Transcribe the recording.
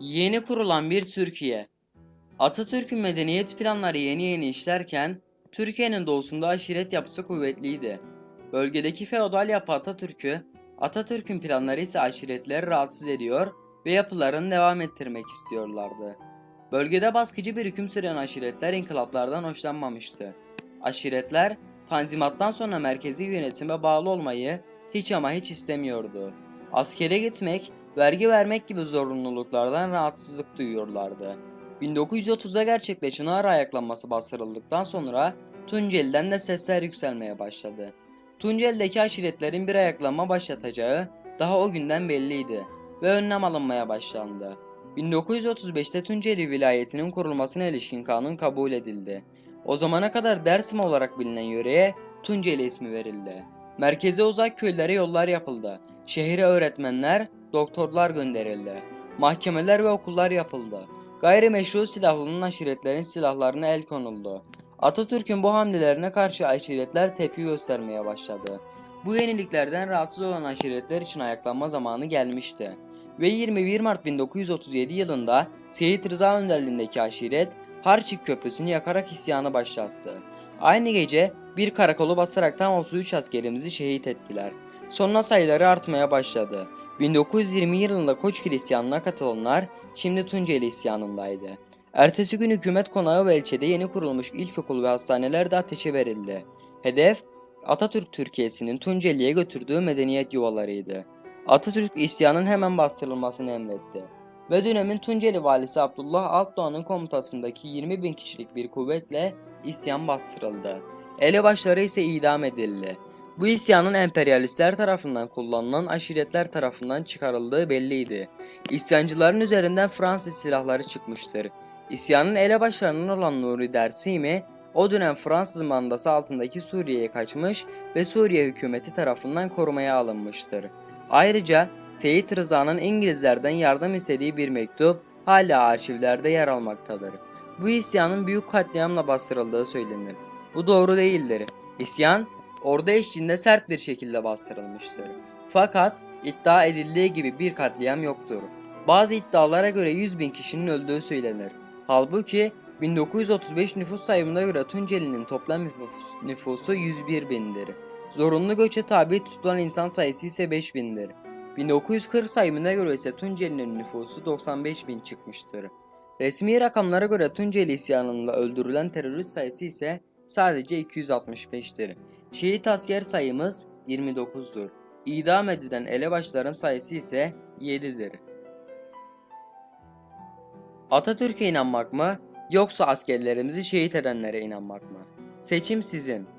Yeni kurulan bir Türkiye. Atatürk'ün medeniyet planları yeni yeni işlerken, Türkiye'nin doğusunda aşiret yapısı kuvvetliydi. Bölgedeki feodal yapı Atatürk'ü, Atatürk'ün planları ise aşiretleri rahatsız ediyor ve yapılarını devam ettirmek istiyorlardı. Bölgede baskıcı bir hüküm süren aşiretler inkılaplardan hoşlanmamıştı. Aşiretler, Tanzimattan sonra merkezi yönetime bağlı olmayı hiç ama hiç istemiyordu. Askere gitmek, vergi vermek gibi zorunluluklardan rahatsızlık duyuyorlardı. 1930'da gerçekleşen ağır ayaklanması bastırıldıktan sonra Tunceli'den de sesler yükselmeye başladı. Tunceli'deki aşiretlerin bir ayaklanma başlatacağı daha o günden belliydi ve önlem alınmaya başlandı. 1935'te Tunceli vilayetinin kurulmasına ilişkin kanun kabul edildi. O zamana kadar Dersim olarak bilinen yöreye Tunceli ismi verildi. Merkeze uzak köylere yollar yapıldı. Şehire öğretmenler, doktorlar gönderildi. Mahkemeler ve okullar yapıldı. Gayrimeşru silahlının aşiretlerin silahlarına el konuldu. Atatürk'ün bu hamlelerine karşı aşiretler tepki göstermeye başladı. Bu yeniliklerden rahatsız olan aşiretler için ayaklanma zamanı gelmişti. Ve 21 Mart 1937 yılında Seyit Rıza önderliğindeki aşiret Harçik Köprüsü'nü yakarak isyanı başlattı. Aynı gece bir karakolu basaraktan 33 askerimizi şehit ettiler. Sonra sayıları artmaya başladı. 1920 yılında Koçgil isyanına katılanlar şimdi Tunceli isyanındaydı. Ertesi gün hükümet konağı ve ilçede yeni kurulmuş ilkokul ve hastaneler de ateşe verildi. Hedef Atatürk Türkiye'sinin Tunceli'ye götürdüğü medeniyet yuvalarıydı. Atatürk isyanın hemen bastırılmasını emretti. Ve dönemin Tunceli valisi Abdullah Altdoğan'ın komutasındaki 20 bin kişilik bir kuvvetle isyan bastırıldı. Elebaşları ise idam edildi. Bu isyanın emperyalistler tarafından kullanılan aşiretler tarafından çıkarıldığı belliydi. İsyancıların üzerinden Fransız silahları çıkmıştır. İsyanın elebaşlarından olan Nuri Dersimi, o dönem Fransız mandası altındaki Suriye'ye kaçmış ve Suriye hükümeti tarafından korumaya alınmıştır. Ayrıca Seyit Rıza'nın İngilizlerden yardım istediği bir mektup hala arşivlerde yer almaktadır. Bu isyanın büyük katliamla bastırıldığı söylenir. Bu doğru değildir. İsyan orada eşliğinde sert bir şekilde bastırılmıştır. Fakat iddia edildiği gibi bir katliam yoktur. Bazı iddialara göre 100 bin kişinin öldüğü söylenir. Halbuki 1935 nüfus sayımına göre Tunceli'nin toplam nüfus- nüfusu 101 bindir. Zorunlu göçe tabi tutulan insan sayısı ise 5 bindir. 1940 sayımına göre ise Tunceli'nin nüfusu 95 bin çıkmıştır. Resmi rakamlara göre Tunceli isyanında öldürülen terörist sayısı ise sadece 265'tir. Şehit asker sayımız 29'dur. İdam edilen elebaşların sayısı ise 7'dir. Atatürk'e inanmak mı yoksa askerlerimizi şehit edenlere inanmak mı? Seçim sizin.